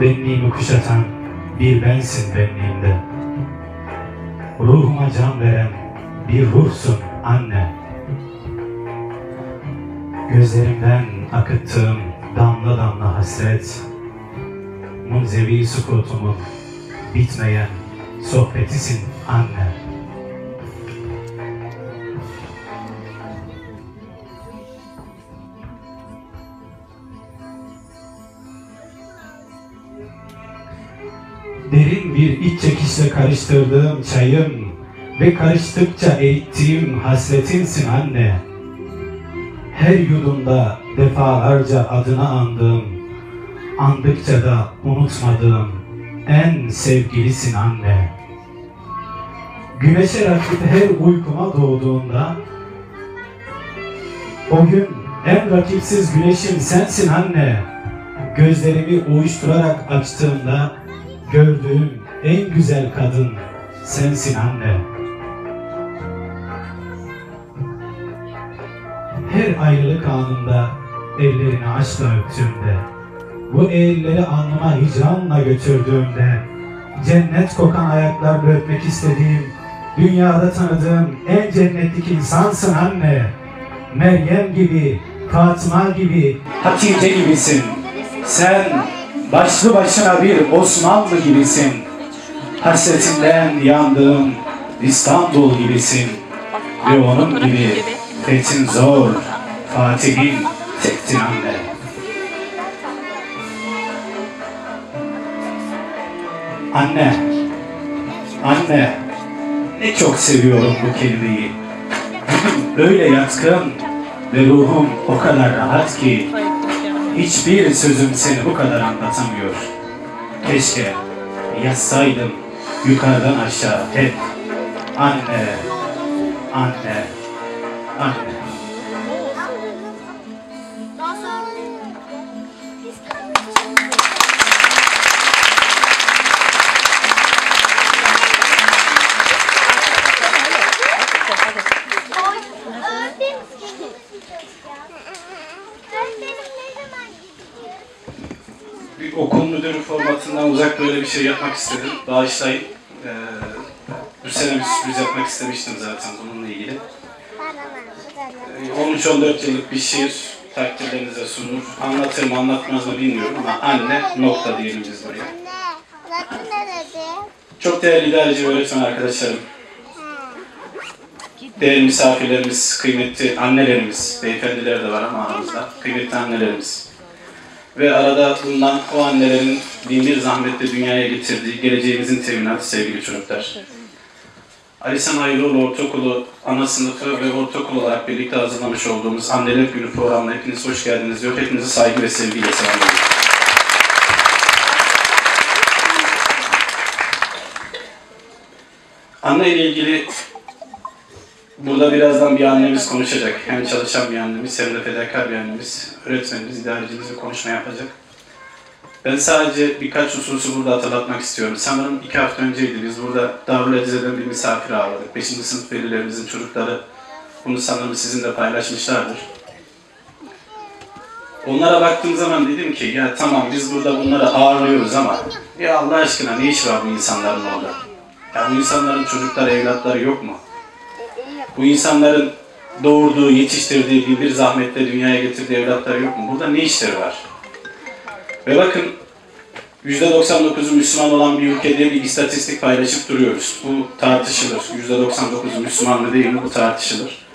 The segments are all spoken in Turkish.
Benliğimi kuşatan bir bensin benliğimde. Ruhuma can veren bir ruhsun anne. Gözlerimden akıttığım damla damla hasret, munzevi sukutumun bitmeyen sohbetisin anne. Bir iç çekişle karıştırdığım çayım ve karıştıkça eğittiğim hasretinsin anne. Her yudumda defalarca adını andığım, andıkça da unutmadığım en sevgilisin anne. Güneşe rakip her uykuma doğduğunda, o gün en rakipsiz güneşim sensin anne. Gözlerimi uyuşturarak açtığımda gördüğüm en güzel kadın sensin anne. Her ayrılık anında ellerini aşkla öptüğümde, bu elleri alnıma hicranla götürdüğümde, cennet kokan ayaklarla öpmek istediğim, dünyada tanıdığım en cennetlik insansın anne. Meryem gibi, Fatıma gibi, Hatice gibisin. Sen başlı başına bir Osmanlı gibisin. Hasretinden yandığım İstanbul gibisin. Ve onun gibi Fethin zor, Fatih'in tektin anne. Anne, anne, ne çok seviyorum bu kelimeyi. Bugün öyle yatkın ve ruhum o kadar rahat ki hiçbir sözüm seni bu kadar anlatamıyor. Keşke yazsaydım yukarıdan aşağı. Hep. Anne, anne, anne. Müdürü formatından uzak böyle bir şey yapmak istedim. Bağışlayın. Ee, bu sene bir sürpriz yapmak istemiştim zaten bununla ilgili. Ee, 13-14 yıllık bir şiir takdirlerinize sunur. Anlatır mı anlatmaz mı bilmiyorum ama anne nokta diyelim biz buraya. Çok değerli idareci öğretmen arkadaşlarım, değerli misafirlerimiz, kıymetli annelerimiz, beyefendiler de var ama aramızda, kıymetli annelerimiz. Ve arada bulunan o annelerin bin bir zahmetle dünyaya getirdiği geleceğimizin teminatı sevgili çocuklar. Ali Ayrıoğlu Ortaokulu ana sınıfı ve ortaokul olarak birlikte hazırlamış olduğumuz Anneler Günü programına hepiniz hoş geldiniz diyor. Hepinizi saygı ve sevgiyle selamlıyorum. Anne ile ilgili burada birazdan bir annemiz konuşacak. Hem çalışan bir annemiz hem de fedakar bir annemiz. Öğretmenimiz, idarecimiz bir konuşma yapacak. Ben sadece birkaç hususu burada hatırlatmak istiyorum. Sanırım iki hafta önceydi. Biz burada Darül Eceze'den bir misafir ağırladık. Beşinci sınıf velilerimizin çocukları bunu sanırım sizinle paylaşmışlardır. Onlara baktığım zaman dedim ki ya tamam biz burada bunları ağırlıyoruz ama ya Allah aşkına ne iş var bu insanların orada? Ya bu insanların çocukları, evlatları yok mu? Bu insanların doğurduğu, yetiştirdiği, bir bir zahmetle dünyaya getirdiği evlatları yok mu? Burada ne işleri var? Ve bakın %99'u Müslüman olan bir ülkede bir istatistik paylaşıp duruyoruz. Bu tartışılır. %99'u Müslüman mı değil mi bu tartışılır.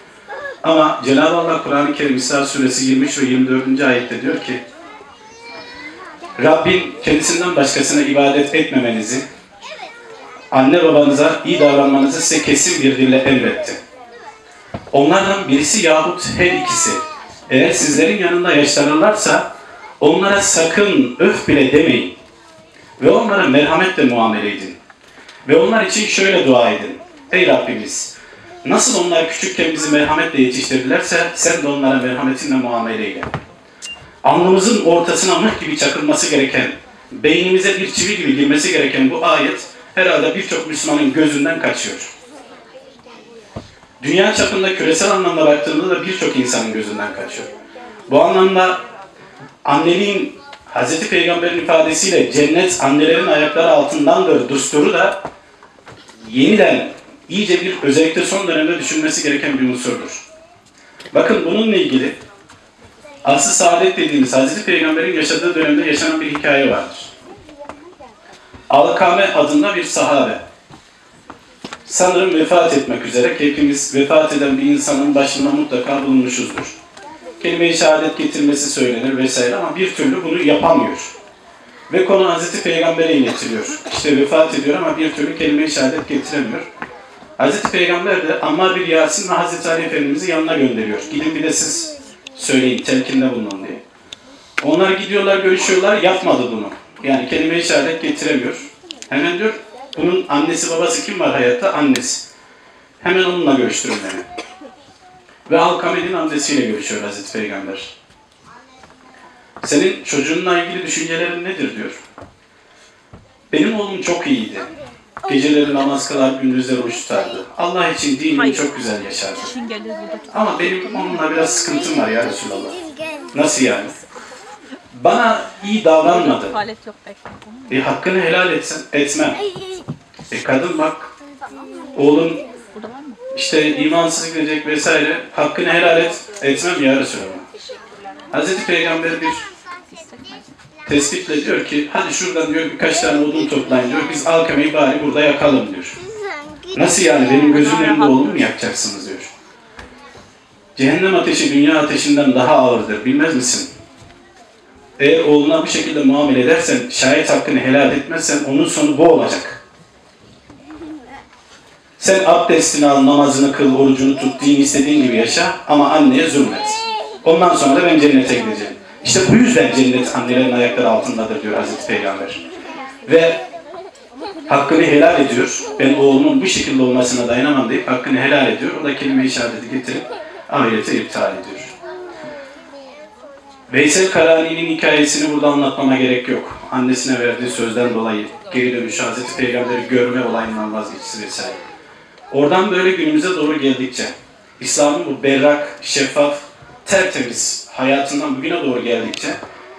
Ama Cenab-ı Allah Kur'an-ı Kerim İsra Suresi 23 ve 24. ayette diyor ki Rabbin kendisinden başkasına ibadet etmemenizi, anne babanıza iyi davranmanızı size kesin bir dille emretti. Onlardan birisi yahut her ikisi eğer sizlerin yanında yaşlanırlarsa onlara sakın öf bile demeyin ve onlara merhametle muamele edin. Ve onlar için şöyle dua edin. Ey Rabbimiz nasıl onlar küçükken bizi merhametle yetiştirdilerse sen de onlara merhametinle muamele eyle. Alnımızın ortasına mıh gibi çakılması gereken, beynimize bir çivi gibi girmesi gereken bu ayet herhalde birçok Müslümanın gözünden kaçıyor. Dünya çapında küresel anlamda baktığımda da birçok insanın gözünden kaçıyor. Bu anlamda anneliğin Hz. Peygamber'in ifadesiyle cennet annelerin ayakları altındandır düsturu da yeniden iyice bir özellikle son dönemde düşünmesi gereken bir unsurdur. Bakın bununla ilgili asıl saadet dediğimiz Hz. Peygamber'in yaşadığı dönemde yaşanan bir hikaye vardır. Alkame adında bir sahabe. Sanırım vefat etmek üzere. Hepimiz vefat eden bir insanın başında mutlaka bulunmuşuzdur. Kelime-i şehadet getirmesi söylenir vesaire ama bir türlü bunu yapamıyor. Ve konu Hz. Peygamber'e iletiliyor. İşte vefat ediyor ama bir türlü kelime-i şehadet getiremiyor. Hz. Peygamber de Ammar bir Yasin ve Hz. Ali Efendimiz'i yanına gönderiyor. Gidin bir de siz söyleyin, telkinde bulunun diye. Onlar gidiyorlar, görüşüyorlar, yapmadı bunu. Yani kelime-i şehadet getiremiyor. Hemen diyor, bunun annesi babası kim var hayatta? Annesi. Hemen onunla görüştürün beni. Ve Alkame'nin annesiyle görüşüyor Hazreti Peygamber. Senin çocuğunla ilgili düşüncelerin nedir diyor. Benim oğlum çok iyiydi. Geceleri namaz kılar, gündüzleri oruç tutardı. Allah için dinini çok güzel yaşardı. Ama benim onunla biraz sıkıntım var ya Resulallah. Nasıl yani? Bana iyi davranmadı. Tuvalet yok bekle. E hakkını helal etsen, etmem. E kadın bak, oğlum işte imansız gidecek vesaire. Hakkını helal et, etmem ya Resulallah. Hazreti Peygamber bir tespitle diyor ki, hadi şuradan diyor birkaç tane odun toplayın diyor. Biz alkamayı bari burada yakalım diyor. Nasıl yani benim gözümün önünde oğlumu mu yakacaksınız diyor. Cehennem ateşi dünya ateşinden daha ağırdır bilmez misin? Eğer oğluna bu şekilde muamele edersen, şayet hakkını helal etmezsen onun sonu bu olacak. Sen abdestini al, namazını kıl, orucunu tut, dini istediğin gibi yaşa ama anneye zulmet. Ondan sonra da ben cennete gideceğim. İşte bu yüzden cennet annelerin ayakları altındadır diyor Hazreti Peygamber. Ve hakkını helal ediyor. Ben oğlumun bu şekilde olmasına dayanamam deyip hakkını helal ediyor. O da kelime-i şehadeti getirip ahirete iptal ediyor. Veysel Karani'nin hikayesini burada anlatmama gerek yok. Annesine verdiği sözden dolayı geri dönüş Hazreti Peygamber'i görme olayından vazgeçti vesaire. Oradan böyle günümüze doğru geldikçe İslam'ın bu berrak, şeffaf, tertemiz hayatından bugüne doğru geldikçe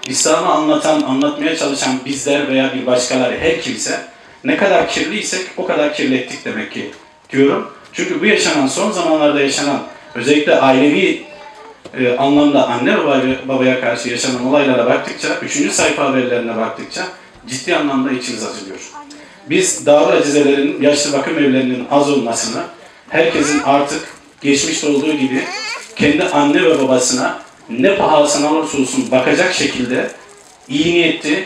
İslam'ı anlatan, anlatmaya çalışan bizler veya bir başkaları her kimse ne kadar kirliysek o kadar kirlettik demek ki diyorum. Çünkü bu yaşanan son zamanlarda yaşanan özellikle ailevi e, anlamda anne baba ve babaya karşı yaşanan olaylara baktıkça, üçüncü sayfa haberlerine baktıkça ciddi anlamda içimiz acılıyor. Biz Darül Acizelerin yaşlı bakım evlerinin az olmasını, herkesin artık geçmişte olduğu gibi kendi anne ve babasına ne pahasına olursa olsun bakacak şekilde iyi niyetli,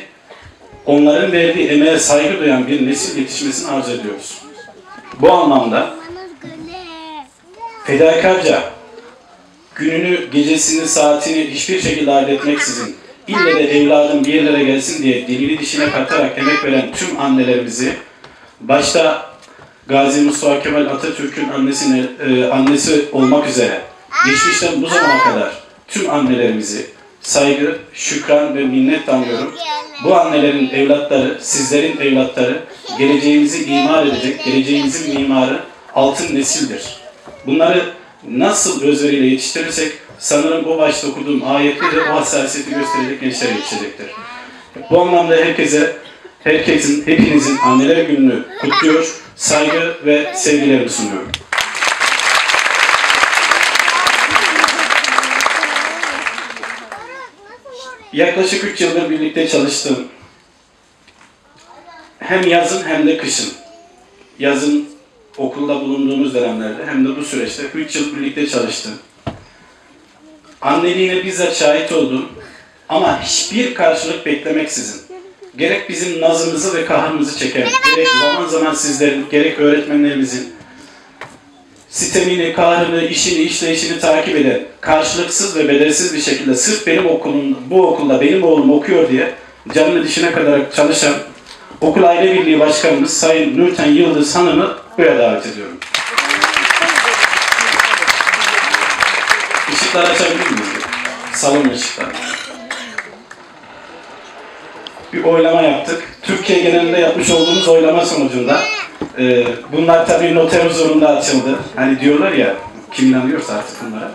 onların verdiği emeğe saygı duyan bir nesil yetişmesini arzu ediyoruz. Bu anlamda fedakarca gününü, gecesini, saatini hiçbir şekilde halletmeksizin ille de evladım bir yerlere gelsin diye dilini dişine katarak emek veren tüm annelerimizi başta Gazi Mustafa Kemal Atatürk'ün annesine, e, annesi olmak üzere geçmişten bu zamana kadar tüm annelerimizi saygı, şükran ve minnet anlıyorum. Bu annelerin evlatları, sizlerin evlatları geleceğimizi imar edecek, geleceğimizin mimarı altın nesildir. Bunları nasıl özveriyle yetiştirirsek sanırım bu başta okuduğum ayette de o hassasiyeti gösterecek gençler yetişecektir. Bu anlamda herkese, herkesin, hepinizin anneler gününü kutluyor, saygı ve sevgilerimi sunuyorum. Yaklaşık 3 yıldır birlikte çalıştım. Hem yazın hem de kışın. Yazın okulda bulunduğumuz dönemlerde hem de bu süreçte 3 yıl birlikte çalıştım. Anneliğine bizzat şahit oldum. Ama hiçbir karşılık beklemeksizin. Gerek bizim nazımızı ve kahrımızı çeken, gerek zaman zaman sizlerin, gerek öğretmenlerimizin sitemini, kahrını, işini, işleyişini takip eden, karşılıksız ve bedelsiz bir şekilde sırf benim okulum, bu okulda benim oğlum okuyor diye canını dişine kadar çalışan Okul Aile Birliği Başkanımız Sayın Nurten Yıldız Hanım'ı buraya davet ediyorum. Işıkları açabilir miyiz? Salon ışıkları. Bir oylama yaptık. Türkiye genelinde yapmış olduğumuz oylama sonucunda e, bunlar tabii noter huzurunda açıldı. Hani diyorlar ya, kim inanıyorsa artık bunlara.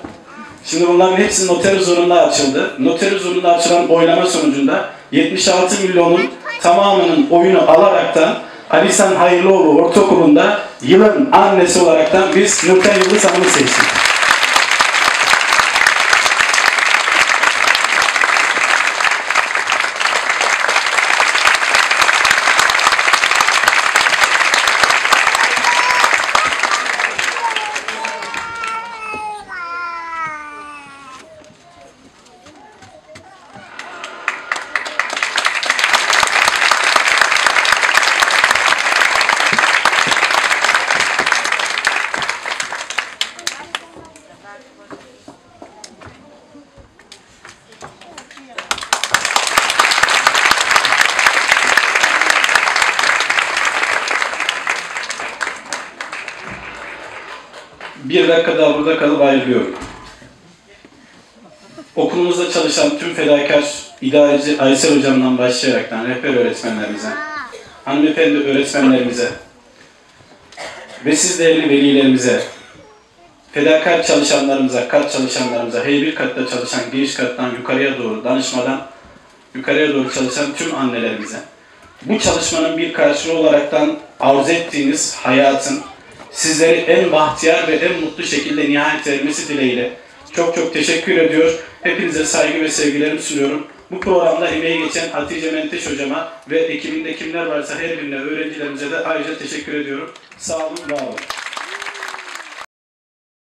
Şimdi bunların hepsi noter huzurunda açıldı. Noter huzurunda açılan oylama sonucunda 76 milyonun tamamının oyunu alaraktan Alisan Hayırlıoğlu Ortaokulu'nda yılın annesi olaraktan biz Nurten Yıldız Hanım'ı seçtik. Bir dakika daha burada kalıp ayrılıyorum. Okulumuzda çalışan tüm fedakar idareci Aysel Hocam'dan başlayaraktan rehber öğretmenlerimize, hanımefendi öğretmenlerimize ve siz değerli velilerimize, fedakar çalışanlarımıza, kat çalışanlarımıza, H1 katta çalışan giriş kattan yukarıya doğru, danışmadan yukarıya doğru çalışan tüm annelerimize, bu çalışmanın bir karşılığı olaraktan arzu ettiğiniz hayatın sizleri en bahtiyar ve en mutlu şekilde nihayet ermesi dileğiyle çok çok teşekkür ediyor. Hepinize saygı ve sevgilerimi sunuyorum. Bu programda emeği geçen Hatice Menteş hocama ve ekibinde kimler varsa her birine öğrencilerimize de ayrıca teşekkür ediyorum. Sağ olun, var olun.